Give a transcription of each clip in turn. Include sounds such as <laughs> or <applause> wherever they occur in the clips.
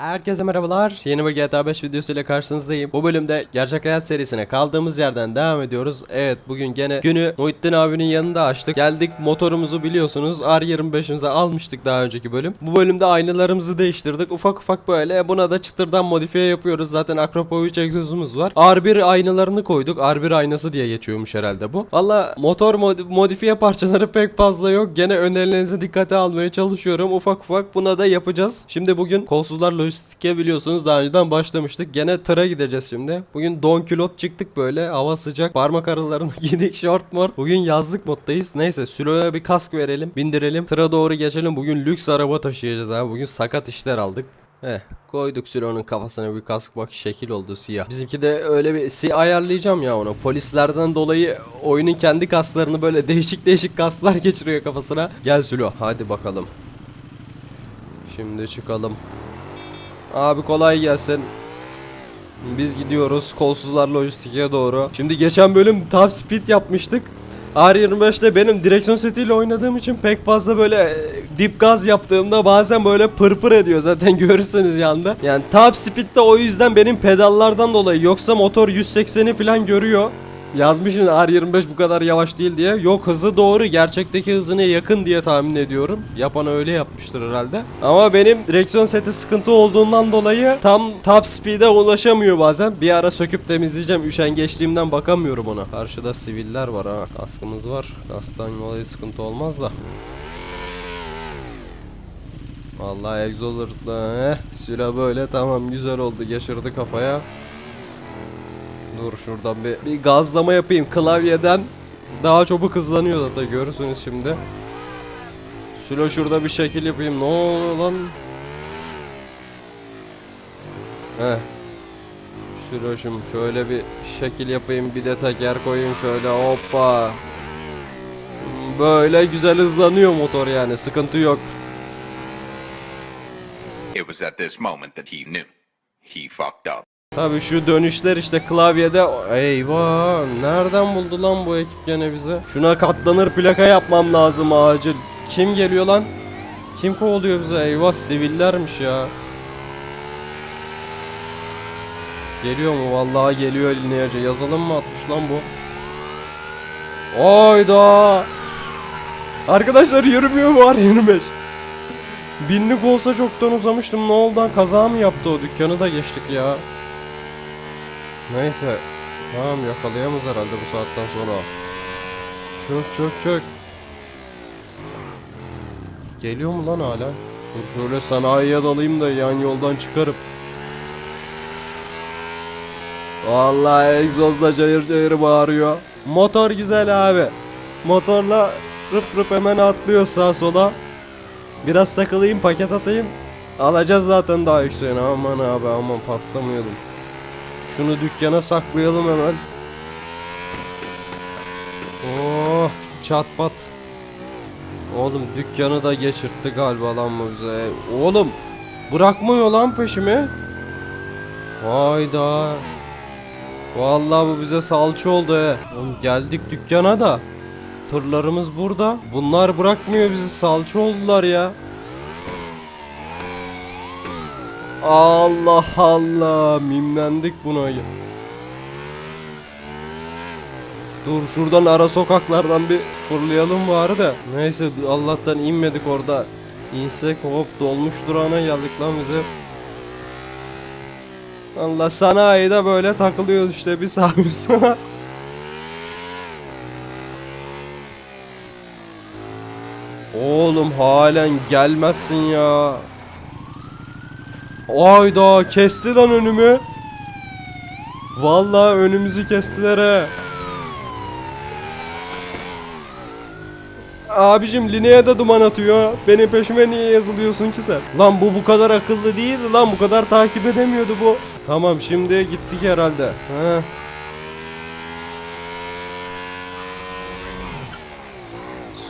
Herkese merhabalar. Yeni bir GTA 5 videosuyla karşınızdayım. Bu bölümde gerçek hayat serisine kaldığımız yerden devam ediyoruz. Evet bugün gene günü Muhittin abinin yanında açtık. Geldik motorumuzu biliyorsunuz R25'imize almıştık daha önceki bölüm. Bu bölümde aynalarımızı değiştirdik. Ufak ufak böyle buna da çıtırdan modifiye yapıyoruz. Zaten Akropovic egzozumuz var. R1 aynalarını koyduk. R1 aynası diye geçiyormuş herhalde bu. Valla motor mod- modifiye parçaları pek fazla yok. Gene önerilerinize dikkate almaya çalışıyorum. Ufak ufak buna da yapacağız. Şimdi bugün kolsuzlar lojistike biliyorsunuz daha önceden başlamıştık. Gene tıra gideceğiz şimdi. Bugün don külot çıktık böyle. Hava sıcak. Parmak aralarını <laughs> giydik short mort. Bugün yazlık moddayız. Neyse Sülo'ya bir kask verelim. Bindirelim. Tıra doğru geçelim. Bugün lüks araba taşıyacağız abi. Bugün sakat işler aldık. Eh koyduk Sülo'nun kafasına bir kask bak şekil oldu siyah. Bizimki de öyle bir siyah ayarlayacağım ya onu. Polislerden dolayı oyunun kendi kaslarını böyle <laughs> değişik değişik kaslar geçiriyor kafasına. Gel Sülo hadi bakalım. Şimdi çıkalım. Abi kolay gelsin. Biz gidiyoruz kolsuzlar lojistike doğru. Şimdi geçen bölüm top speed yapmıştık. R25'te benim direksiyon setiyle oynadığım için pek fazla böyle e, dip gaz yaptığımda bazen böyle pırpır ediyor zaten <laughs> görürsünüz yanda. Yani top speed'de o yüzden benim pedallardan dolayı yoksa motor 180'i falan görüyor. Yazmışsın R25 bu kadar yavaş değil diye. Yok hızı doğru gerçekteki hızına yakın diye tahmin ediyorum. Yapan öyle yapmıştır herhalde. Ama benim direksiyon seti sıkıntı olduğundan dolayı tam top speed'e ulaşamıyor bazen. Bir ara söküp temizleyeceğim. Üşengeçliğimden bakamıyorum ona. Karşıda siviller var ha. Kaskımız var. Kasktan dolayı sıkıntı olmaz da. Vallahi egzozurtla eh, süre böyle tamam güzel oldu geçirdi kafaya. Dur şuradan bir, bir gazlama yapayım klavyeden. Daha çabuk hızlanıyor zaten görürsünüz şimdi. Sülo şurada bir şekil yapayım. Ne oluyor lan? Heh. Süloşum şöyle bir şekil yapayım. Bir de teker koyayım şöyle hoppa. Böyle güzel hızlanıyor motor yani sıkıntı yok. It was at this moment that he knew. He fucked up. Tabii şu dönüşler işte klavyede eyvah nereden buldu lan bu ekip gene bize? Şuna katlanır plaka yapmam lazım acil. Kim geliyor lan? Kim kovalıyor bize? Eyvah sivillermiş ya. Geliyor mu? Vallahi geliyor Lineage'e. Yazalım mı atmış lan bu? Oyda. Arkadaşlar yürümüyor var <laughs> 25? Binlik olsa çoktan uzamıştım. Ne oldu lan? Kaza mı yaptı o dükkanı da geçtik ya. Neyse. Tamam yakalayamaz herhalde bu saatten sonra. Çök çök çök. Geliyor mu lan hala? Dur şöyle sanayiye dalayım da yan yoldan çıkarıp. Vallahi egzozla cayır cayır bağırıyor. Motor güzel abi. Motorla rıp rıp hemen atlıyor sağa sola. Biraz takılayım paket atayım. Alacağız zaten daha yükseğine. Aman abi aman patlamayalım. Şunu dükkana saklayalım hemen. Oh çat pat. Oğlum dükkanı da geçirtti galiba lan bu bize. Oğlum bırakmıyor lan peşimi. Hayda. Vallahi bu bize salça oldu he. Oğlum geldik dükkana da. Tırlarımız burada. Bunlar bırakmıyor bizi salça oldular ya. Allah Allah mimlendik buna. Dur şuradan ara sokaklardan bir fırlayalım bari de. Neyse Allah'tan inmedik orada. İnsek hop dolmuş durağına geldik lan bize. Allah sanayide böyle takılıyoruz işte bir sağ bir. Oğlum halen gelmezsin ya. Ayda kesti lan önümü. Vallahi önümüzü kestiler he. Abicim lineye de duman atıyor. Benim peşime niye yazılıyorsun ki sen? Lan bu bu kadar akıllı değildi lan bu kadar takip edemiyordu bu. Tamam şimdi gittik herhalde. He.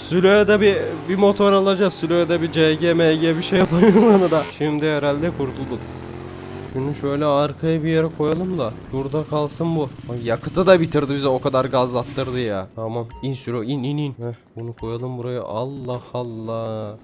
Sülo'ya da bir, bir motor alacağız. Sülo'ya da bir CG, MG bir şey yaparız <laughs> ona da. Şimdi herhalde kurtulduk. Şunu şöyle arkaya bir yere koyalım da burada kalsın bu. Ay, yakıtı da bitirdi bize o kadar gazlattırdı ya. Tamam in Sülo in in in. Heh, bunu koyalım buraya. Allah Allah.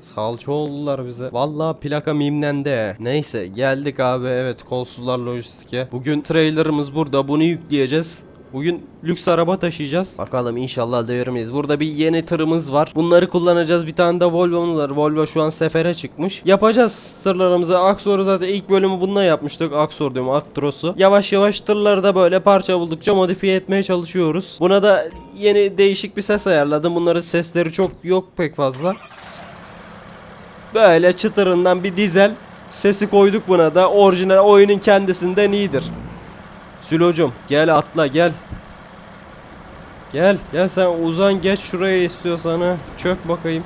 Salça oldular bize. Vallahi plaka mimlendi. Neyse geldik abi evet kolsuzlar lojistike. Bugün trailerımız burada bunu yükleyeceğiz. Bugün lüks araba taşıyacağız. Bakalım inşallah devirmeyiz. Burada bir yeni tırımız var. Bunları kullanacağız. Bir tane de Volvo'muz var. Volvo şu an sefere çıkmış. Yapacağız tırlarımızı. Aksor'u zaten ilk bölümü bununla yapmıştık. Aksor diyorum Aktros'u. Yavaş yavaş tırları da böyle parça buldukça modifiye etmeye çalışıyoruz. Buna da yeni değişik bir ses ayarladım. Bunların sesleri çok yok pek fazla. Böyle çıtırından bir dizel sesi koyduk buna da. Orijinal oyunun kendisinden iyidir. Sülocum gel atla gel. Gel gel sen uzan geç şuraya istiyorsan ha. Çök bakayım.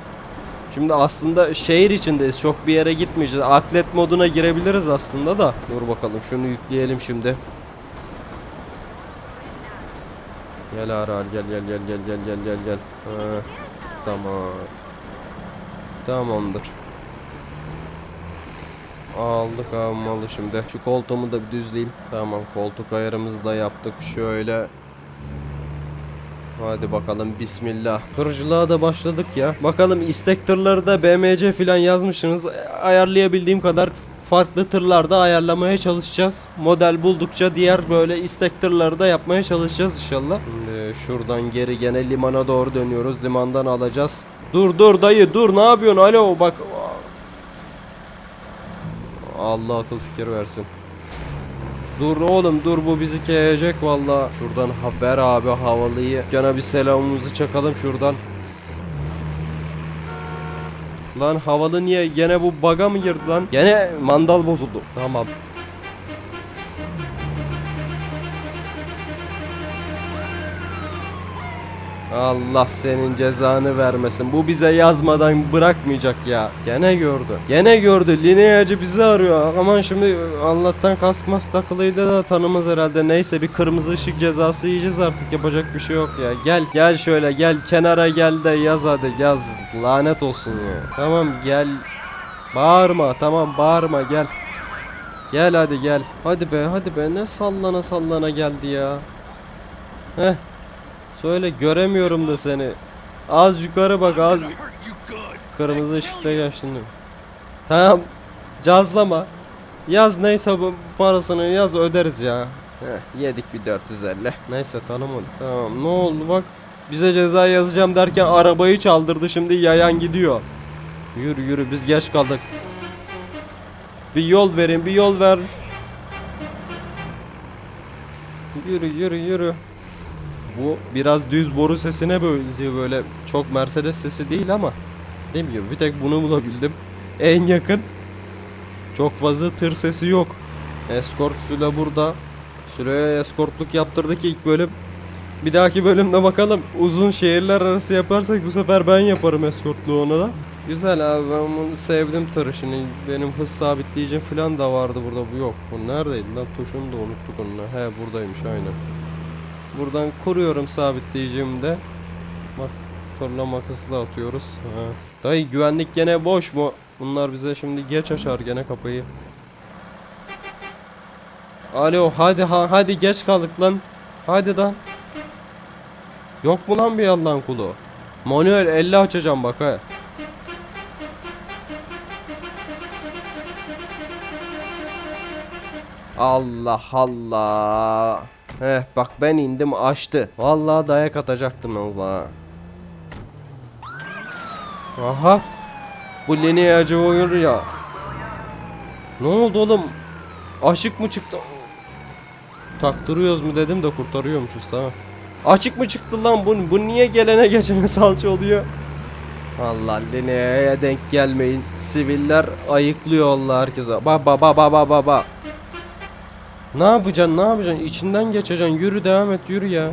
Şimdi aslında şehir içindeyiz. Çok bir yere gitmeyeceğiz. Atlet moduna girebiliriz aslında da. Dur bakalım şunu yükleyelim şimdi. Gel Aral gel gel gel gel gel gel gel gel. Tamam. Tamamdır. Aldık abi malı şimdi. Şu koltuğumu da bir düzleyeyim. Tamam koltuk ayarımızı da yaptık. Şöyle. Hadi bakalım bismillah. Kırıcılığa da başladık ya. Bakalım istek tırları da BMC falan yazmışsınız. Ayarlayabildiğim kadar farklı tırlarda ayarlamaya çalışacağız. Model buldukça diğer böyle istek tırları da yapmaya çalışacağız inşallah. Şimdi şuradan geri gene limana doğru dönüyoruz. Limandan alacağız. Dur dur dayı dur ne yapıyorsun? Alo bak Allah akıl fikir versin. Dur oğlum dur bu bizi keyecek valla. Şuradan haber abi havalıyı. Cana bir selamımızı çakalım şuradan. Lan havalı niye gene bu baga mı girdi lan? Gene mandal bozuldu. Tamam. Allah senin cezanı vermesin. Bu bize yazmadan bırakmayacak ya. Gene gördü. Gene gördü. Lineacı bizi arıyor. Aman şimdi Allah'tan kask mas takılıydı da tanımaz herhalde. Neyse bir kırmızı ışık cezası yiyeceğiz artık. Yapacak bir şey yok ya. Gel gel şöyle gel kenara gel de yaz hadi yaz. Lanet olsun ya. Tamam gel. Bağırma tamam bağırma gel. Gel hadi gel. Hadi be hadi be ne sallana sallana geldi ya. Heh. Söyle göremiyorum da seni. Az yukarı bak az. Kırmızı ışıkta geçtin. Tamam. Cazlama. Yaz neyse bu parasını yaz öderiz ya. Heh, yedik bir 450. Neyse tanımadım. Tamam ne oldu bak. Bize ceza yazacağım derken arabayı çaldırdı şimdi yayan gidiyor. Yürü yürü biz geç kaldık. Bir yol verin bir yol ver. Yürü yürü yürü. Bu biraz düz boru sesine benziyor böyle. Çok Mercedes sesi değil ama demiyor. Bir tek bunu bulabildim. En yakın. Çok fazla tır sesi yok. Escort Süle burada. Süle'ye eskortluk yaptırdık ilk bölüm. Bir dahaki bölümde bakalım. Uzun şehirler arası yaparsak bu sefer ben yaparım eskortluğu ona da. Güzel abi ben bunu sevdim tır işini. Benim hız sabitleyicim falan da vardı burada. Bu yok. Bu neredeydi lan? Tuşunu da unuttuk onunla. He buradaymış aynen. Buradan kuruyorum sabitleyicimi de. Bak torna makası da atıyoruz. Ha. Dayı güvenlik gene boş mu? Bunlar bize şimdi geç açar gene kapıyı. Alo hadi ha hadi geç kaldık lan. Hadi lan. Yok mu lan bir Allah'ın kulu? Manuel 50 açacağım bak ha. Allah Allah. Heh bak ben indim açtı. Vallahi dayak atacaktım Allah. Aha. Bu lineacı oyun ya. Ne oldu oğlum? Aşık mı çıktı? Taktırıyoruz mu dedim de kurtarıyormuşuz tamam. Açık mı çıktı lan bu? Bu niye gelene geçene salça oluyor? Allah lineaya denk gelmeyin. Siviller ayıklıyor Allah herkese. Ba ba ba ba ba ba ba. Ne yapacaksın? Ne yapacaksın? İçinden geçeceksin. Yürü devam et yürü ya.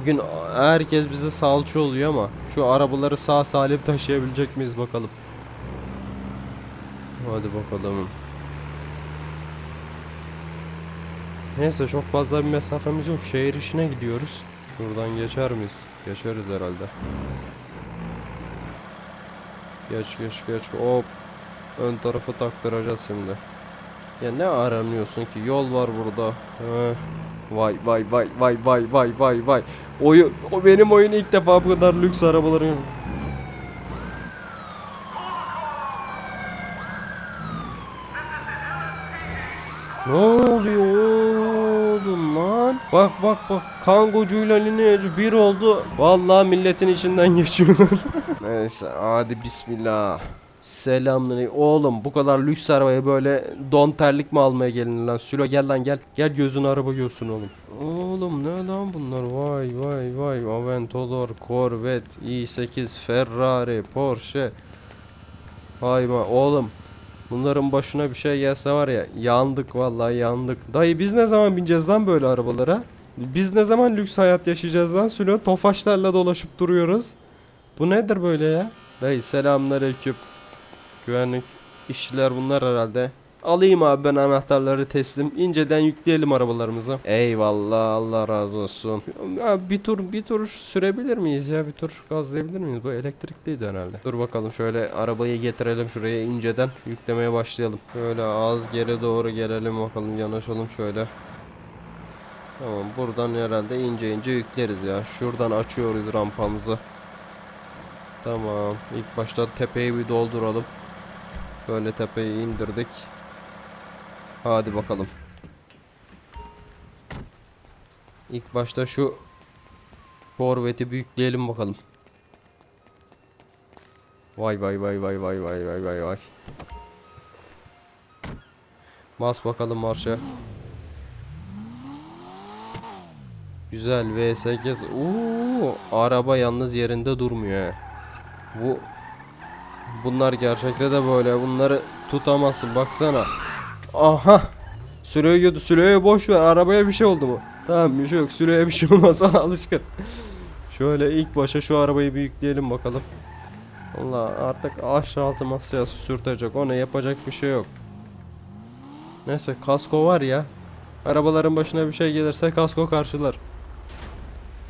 Bugün herkes bize salça oluyor ama şu arabaları sağ salim taşıyabilecek miyiz bakalım. Hadi bakalım. Neyse çok fazla bir mesafemiz yok. Şehir işine gidiyoruz. Şuradan geçer miyiz? Geçeriz herhalde. Geç geç geç. Hop. Ön tarafı taktıracağız şimdi. Ya ne aranıyorsun ki? Yol var burada. Vay vay vay vay vay vay vay vay. Oyun o benim oyun ilk defa bu kadar lüks arabalarım. Ne oluyor oğlum lan? Bak bak bak. Kangocuyla Lineacı bir oldu. Vallahi milletin içinden geçiyorlar. <laughs> Neyse hadi bismillah. Selamünaleyküm. Oğlum bu kadar lüks arabaya böyle don terlik mi almaya gelin lan? Sülo gel lan gel. Gel gözün araba görsün oğlum. Oğlum ne lan bunlar? Vay vay vay. Aventador, Corvette, i8, Ferrari, Porsche. Vay vay oğlum. Bunların başına bir şey gelse var ya yandık vallahi yandık. Dayı biz ne zaman bineceğiz lan böyle arabalara? Biz ne zaman lüks hayat yaşayacağız lan Sülo? Tofaşlarla dolaşıp duruyoruz. Bu nedir böyle ya? Dayı selamünaleyküm. Güvenlik işçiler bunlar herhalde. Alayım abi ben anahtarları teslim. İnceden yükleyelim arabalarımızı. Eyvallah Allah razı olsun. Ya bir tur bir tur sürebilir miyiz ya? Bir tur gazlayabilir miyiz? Bu elektrikliydi herhalde. Dur bakalım şöyle arabayı getirelim şuraya inceden yüklemeye başlayalım. Şöyle az geri doğru gelelim bakalım yanaşalım şöyle. Tamam buradan herhalde ince ince yükleriz ya. Şuradan açıyoruz rampamızı. Tamam. İlk başta tepeyi bir dolduralım. Şöyle tepeyi indirdik. Hadi bakalım. İlk başta şu Corvette'i büyükleyelim bakalım. Vay vay vay vay vay vay vay vay vay. Bas bakalım marşa. Güzel V8. Oo, araba yalnız yerinde durmuyor. Bu bunlar gerçekte de böyle. Bunları tutamazsın baksana. Aha. Süreye götür. Süreye boş ver. Arabaya bir şey oldu mu? Tamam bir şey yok. Süreye bir şey olmaz. <laughs> Alışkın. Şöyle ilk başa şu arabayı bir yükleyelim bakalım. Allah artık aşağı altı masaya sürtecek. Ona yapacak bir şey yok. Neyse kasko var ya. Arabaların başına bir şey gelirse kasko karşılar.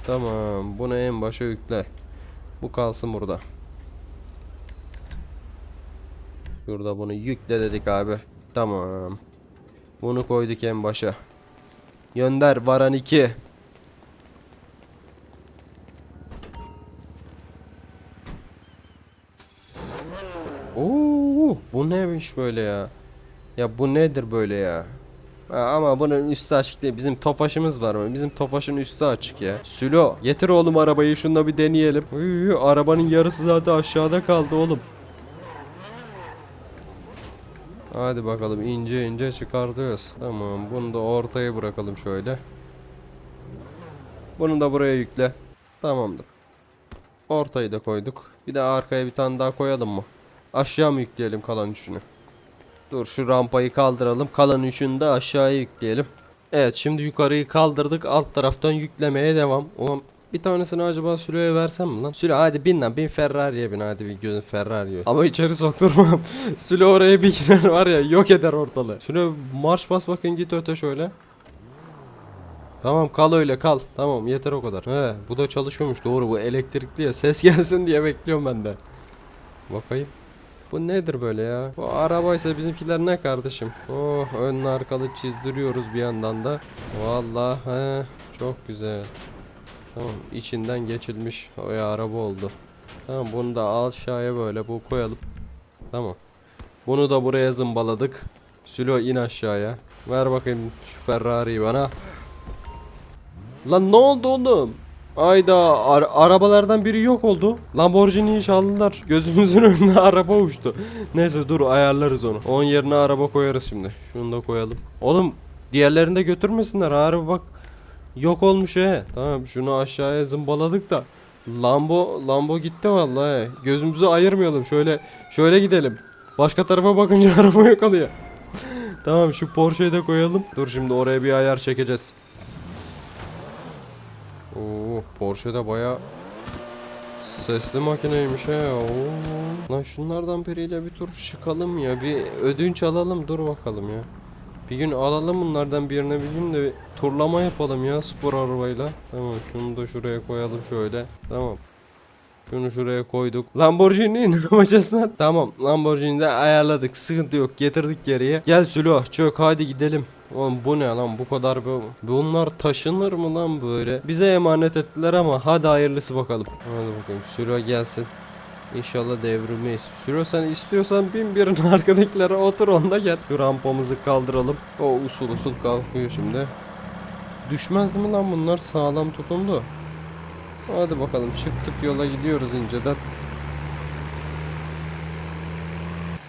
Tamam. Bunu en başa yükle. Bu kalsın burada. Şurada bunu yükle dedik abi. Tamam. Bunu koyduk en başa. Gönder varan 2. Oo, bu neymiş böyle ya? Ya bu nedir böyle ya? Ama bunun üstü açık değil. Bizim tofaşımız var mı? Bizim tofaşın üstü açık ya. Sülo getir oğlum arabayı şununla bir deneyelim. Uy, arabanın yarısı zaten aşağıda kaldı oğlum. Hadi bakalım ince ince çıkartıyoruz. Tamam bunu da ortaya bırakalım şöyle. Bunu da buraya yükle. Tamamdır. Ortayı da koyduk. Bir de arkaya bir tane daha koyalım mı? Aşağı mı yükleyelim kalan üçünü? Dur şu rampayı kaldıralım. Kalan üçünü de aşağıya yükleyelim. Evet şimdi yukarıyı kaldırdık. Alt taraftan yüklemeye devam. Ulan bir tanesini acaba Sülo'ya versem mi lan? Sülo hadi bin lan bin Ferrari'ye bin hadi bir gözün Ferrari'ye. Ama içeri sokturmam. <laughs> Sülo oraya bir girer var ya yok eder ortalığı. Sülo marş bas bakın git öte şöyle. Tamam kal öyle kal. Tamam yeter o kadar. He bu da çalışıyormuş doğru bu elektrikli ya. Ses <laughs> gelsin diye bekliyorum ben de. Bakayım. Bu nedir böyle ya? Bu arabaysa bizimkiler ne kardeşim? Oh önlü arkalı çizdiriyoruz bir yandan da. Vallahi he çok güzel. Tamam içinden geçilmiş o araba oldu. Tamam bunu da aşağıya böyle bu koyalım. Tamam. Bunu da buraya zımbaladık. Sülo in aşağıya. Ver bakayım şu Ferrari'yi bana. Lan ne oldu oğlum? Ayda ar- arabalardan biri yok oldu. Lamborghini'yi çaldılar. Gözümüzün <laughs> önüne araba uçtu. Neyse dur ayarlarız onu. Onun yerine araba koyarız şimdi. Şunu da koyalım. Oğlum diğerlerini de götürmesinler. Araba bak yok olmuş he. Tamam şunu aşağıya zımbaladık da. Lambo Lambo gitti vallahi. Gözümüzü ayırmayalım. Şöyle şöyle gidelim. Başka tarafa bakınca <laughs> araba yok oluyor. tamam şu Porsche'yi de koyalım. Dur şimdi oraya bir ayar çekeceğiz. Oo, Porsche de baya sesli makineymiş he. Oo. Lan şunlardan biriyle bir tur çıkalım ya. Bir ödünç alalım dur bakalım ya. Bir gün alalım bunlardan birine bir gün de bir turlama yapalım ya spor arabayla. Tamam şunu da şuraya koyalım şöyle. Tamam. Şunu şuraya koyduk. Lamborghini lan? <laughs> Tamam Lamborghini'yi de ayarladık. Sıkıntı yok. Getirdik geriye. Gel Sülo çök hadi gidelim. Oğlum bu ne lan bu kadar bu. Bunlar taşınır mı lan böyle? Bize emanet ettiler ama hadi hayırlısı bakalım. Hadi bakayım Sülo gelsin. İnşallah devrilmeyiz. Sürüyorsan istiyorsan bin birin <laughs> arkadakilere otur onda gel. Şu rampamızı kaldıralım. O usul usul kalkıyor şimdi. Düşmez mi lan bunlar? Sağlam tutundu. Hadi bakalım çıktık yola gidiyoruz inceden.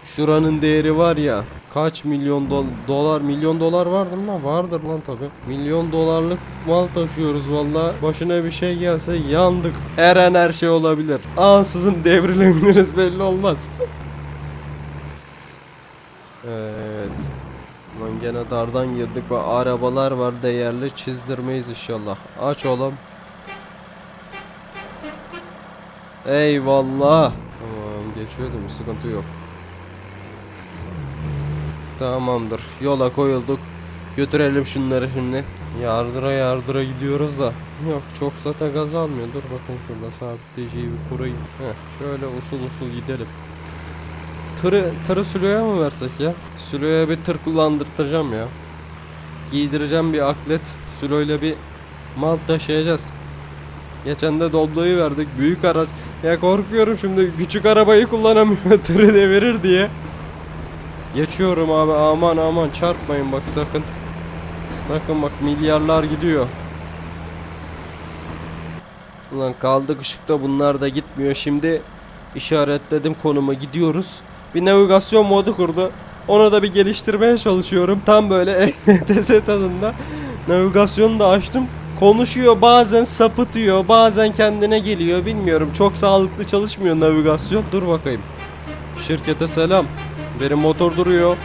Şuranın değeri var ya kaç milyon do- dolar milyon dolar vardır lan? Vardır lan tabi milyon dolarlık mal taşıyoruz valla başına bir şey gelse yandık. Her an her şey olabilir. Ansızın devrilebiliriz belli olmaz. <laughs> Evet. Lan gene dardan girdik. Ve arabalar var değerli. Çizdirmeyiz inşallah. Aç oğlum. Eyvallah. Tamam geçiyor değil mi? Sıkıntı yok Tamamdır. Yola koyulduk. Götürelim şunları şimdi. Yardıra yardıra gidiyoruz da. Yok çok zaten gaz almıyor. Dur bakın şurada sabitleyiciyi bir kurayım. Heh, şöyle usul usul gidelim. Tırı, tırı Sülo'ya mı versek ya? Sülo'ya bir tır kullandırtacağım ya. Giydireceğim bir aklet. Sülo'yla bir mal taşıyacağız. Geçen de Doblo'yu verdik. Büyük araç. Ya korkuyorum şimdi küçük arabayı kullanamıyor <laughs> tırı devirir diye. Geçiyorum abi aman aman çarpmayın bak sakın. Bakın bak milyarlar gidiyor. Ulan kaldık ışıkta bunlar da gitmiyor. Şimdi işaretledim konumu gidiyoruz. Bir navigasyon modu kurdu. Onu da bir geliştirmeye çalışıyorum. Tam böyle <laughs> ETS tadında. Navigasyonu da açtım. Konuşuyor bazen sapıtıyor bazen kendine geliyor bilmiyorum. Çok sağlıklı çalışmıyor navigasyon. Dur bakayım. Şirkete selam. Benim motor duruyor.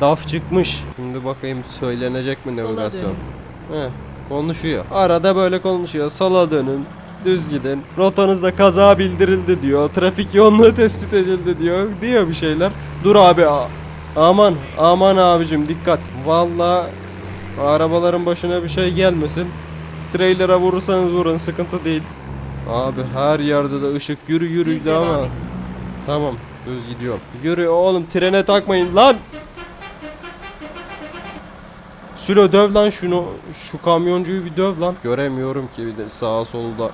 DAF çıkmış. Şimdi bakayım söylenecek mi navigasyon? Heh, konuşuyor. Arada böyle konuşuyor. Sola dönün. Düz gidin. Rotanızda kaza bildirildi diyor. Trafik yoğunluğu tespit edildi diyor. Diyor bir şeyler. Dur abi. a- Aman aman abicim dikkat. Valla arabaların başına bir şey gelmesin. Trailer'a vurursanız vurun sıkıntı değil. Abi her yerde de ışık yürü yürü Düz de ama. devam edin. Tamam düz gidiyorum. Yürü oğlum trene takmayın lan. Sülo döv lan şunu. Şu kamyoncuyu bir döv lan. Göremiyorum ki bir de sağa solda.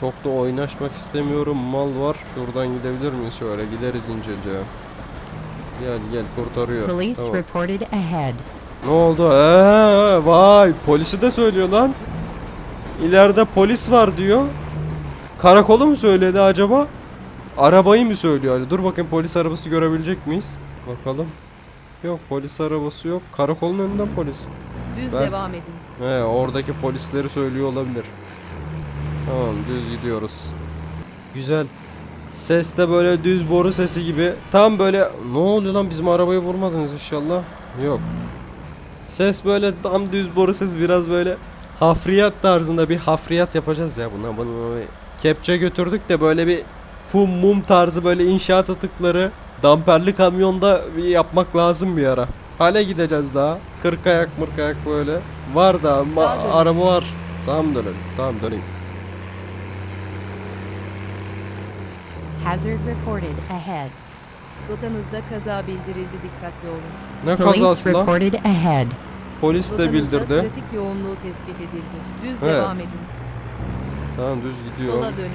Çok da oynaşmak istemiyorum. Mal var. Şuradan gidebilir miyiz? Şöyle gideriz incece. Gel gel kurtarıyor. Police Tamam. reported ahead. Ne oldu? Ee, vay polisi de söylüyor lan. İleride polis var diyor. Karakolu mu söyledi acaba? Arabayı mı söylüyor? Hadi dur bakayım polis arabası görebilecek miyiz? Bakalım. Yok polis arabası yok. Karakolun önünden polis. Düz Belki- devam edin. He oradaki polisleri söylüyor olabilir. Tamam düz gidiyoruz. Güzel. Ses de böyle düz boru sesi gibi. Tam böyle ne oluyor lan bizim arabayı vurmadınız inşallah. Yok. Ses böyle tam düz boru ses biraz böyle hafriyat tarzında bir hafriyat yapacağız ya buna. Bunu kepçe götürdük de böyle bir kum mum tarzı böyle inşaat atıkları damperli kamyonda bir yapmak lazım bir ara. Hale gideceğiz daha. Kırk ayak mırk ayak böyle. Var da dönün. araba var. Sağa mı dönelim? Tamam döneyim. Hazard reported ahead. Rotanızda kaza bildirildi dikkatli olun. Ne Police kazası lan? reported ahead. Polis de Rotanızda bildirdi. trafik yoğunluğu tespit edildi. Düz Evet. devam edin. Tamam düz gidiyor. Sola dönün.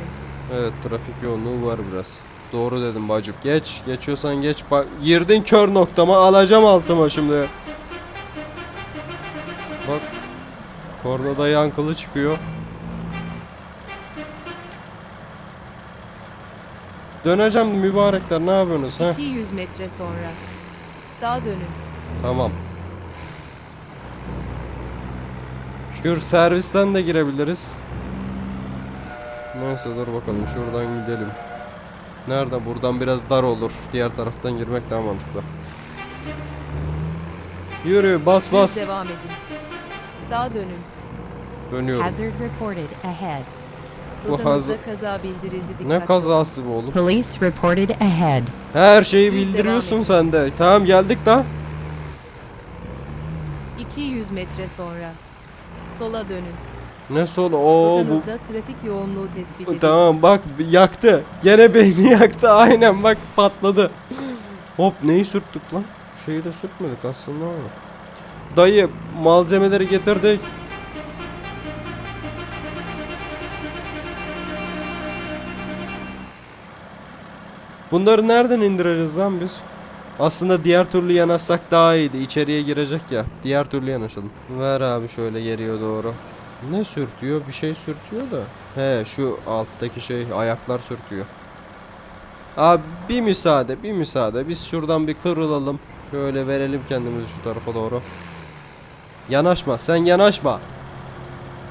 Evet trafik yoğunluğu var biraz. Doğru dedim bacım. Geç. Geçiyorsan geç. Bak girdin kör noktama alacağım altıma şimdi. Bak. Kornada yankılı çıkıyor. Döneceğim mübarekler ne yapıyorsunuz ha? 200 metre sonra. Sağa dönün. Tamam. Şükür servisten de girebiliriz. Neyse dur bakalım şuradan gidelim. Nerede? Buradan biraz dar olur. Diğer taraftan girmek daha mantıklı. Yürü bas Düz bas. devam edin. Sağa dönün. Dönüyorum. Hazard reported ahead. Bu hazır- kaza bildirildi dikkatli Ne kazası bu oğlum? Police reported ahead. Her şeyi Düz bildiriyorsun sen de. Tamam geldik da. 200 metre sonra. Sola dönün. Ne sol? Oo bu. Rotanızda trafik yoğunluğu tespit edildi. Tamam bak yaktı. Gene beyni <laughs> yaktı. Aynen bak patladı. Hop neyi sürttük lan? Şeyi de sürtmedik aslında ama. Dayı malzemeleri getirdik. Bunları nereden indireceğiz lan biz? Aslında diğer türlü yanaşsak daha iyiydi. İçeriye girecek ya. Diğer türlü yanaşalım. Ver abi şöyle geriye doğru. Ne sürtüyor? Bir şey sürtüyor da. He şu alttaki şey ayaklar sürtüyor. Abi bir müsaade bir müsaade. Biz şuradan bir kırılalım. Şöyle verelim kendimizi şu tarafa doğru. Yanaşma sen yanaşma.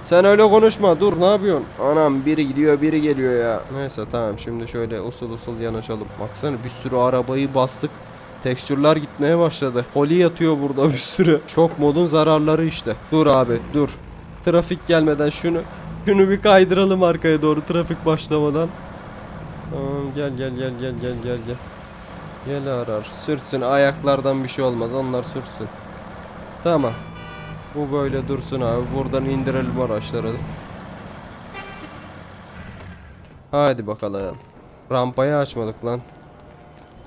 Sen öyle konuşma dur ne yapıyorsun? Anam biri gidiyor biri geliyor ya. Neyse tamam şimdi şöyle usul usul yanaşalım. Baksana bir sürü arabayı bastık. Tekstürler gitmeye başladı. Holi yatıyor burada bir sürü. Şok modun zararları işte. Dur abi dur. Trafik gelmeden şunu şunu bir kaydıralım arkaya doğru trafik başlamadan. Tamam gel gel gel gel gel gel gel. Gel arar. Sürtsün ayaklardan bir şey olmaz onlar sürsün. Tamam. Bu böyle dursun abi. Buradan indirelim araçları. Hadi bakalım. Rampayı açmadık lan.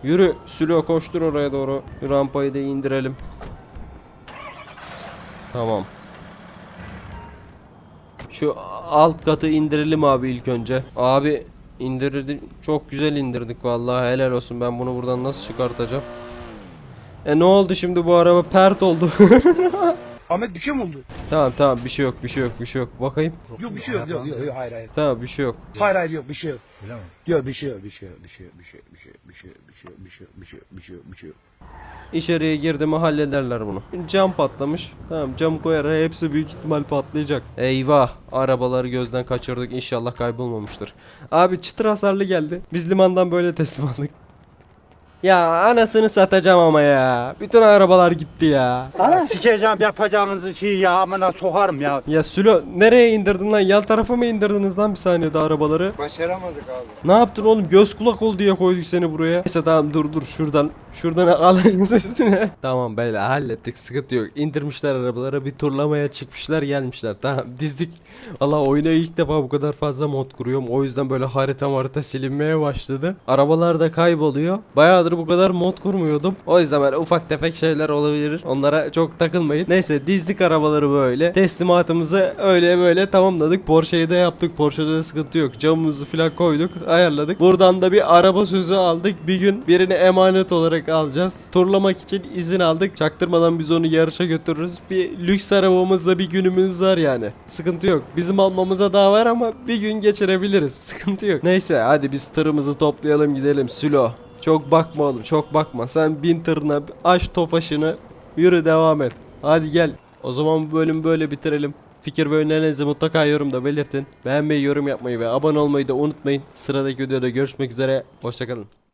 Yürü Sülo koştur oraya doğru. Rampayı da indirelim. Tamam. Şu alt katı indirelim abi ilk önce. Abi indirdik. Çok güzel indirdik vallahi helal olsun. Ben bunu buradan nasıl çıkartacağım? E ne oldu şimdi bu araba pert oldu. <laughs> Ahmet bir şey mi oldu? tamam tamam bir şey yok bir şey yok bir şey yok. Bakayım. Yok bir şey yok. Yok yok yok hayır hayır. Tamam bir şey yok. Hayır hayır yok bir şey yok. Yok bir şey yok bir şey yok bir şey yok bir şey yok bir şey yok bir şey yok bir şey yok bir şey yok bir şey yok bir şey yok bir şey yok. İçeriye girdi mi hallederler bunu. Cam patlamış. Tamam cam koyar hepsi büyük ihtimal patlayacak. Eyvah arabaları gözden kaçırdık inşallah kaybolmamıştır. Abi çıtır hasarlı geldi. Biz limandan böyle teslim aldık. Ya anasını satacağım ama ya. Bütün arabalar gitti ya. Sikeceğim yapacağınızı şey ya amına sokarım ya. Ya Sülo nereye indirdin lan? Yan tarafa mı indirdiniz lan bir saniyede arabaları? Başaramadık abi. Ne yaptın oğlum? Göz kulak ol diye koyduk seni buraya. Neyse tamam dur dur şuradan. Şuradan <laughs> alın hepsini. tamam böyle hallettik sıkıntı yok. İndirmişler arabalara bir turlamaya çıkmışlar gelmişler. Tamam dizdik. Allah oyuna ilk defa bu kadar fazla mod kuruyorum. O yüzden böyle harita harita silinmeye başladı. Arabalar da kayboluyor. Bayağıdır bu kadar mod kurmuyordum. O yüzden böyle ufak tefek şeyler olabilir. Onlara çok takılmayın. Neyse dizdik arabaları böyle. Teslimatımızı öyle böyle tamamladık. Porsche'yi de yaptık. Porsche'de de sıkıntı yok. Camımızı falan koyduk. Ayarladık. Buradan da bir araba sözü aldık. Bir gün birini emanet olarak alacağız. Turlamak için izin aldık. Çaktırmadan biz onu yarışa götürürüz. Bir lüks arabamızda bir günümüz var yani. Sıkıntı yok. Bizim almamıza daha var ama bir gün geçirebiliriz. <laughs> Sıkıntı yok. Neyse hadi biz tırımızı toplayalım gidelim. Sülo. Çok bakma oğlum çok bakma. Sen bin tırına aç tofaşını yürü devam et. Hadi gel. O zaman bu bölümü böyle bitirelim. Fikir ve önerilerinizi mutlaka yorumda belirtin. Beğenmeyi, yorum yapmayı ve abone olmayı da unutmayın. Sıradaki videoda görüşmek üzere. Hoşçakalın.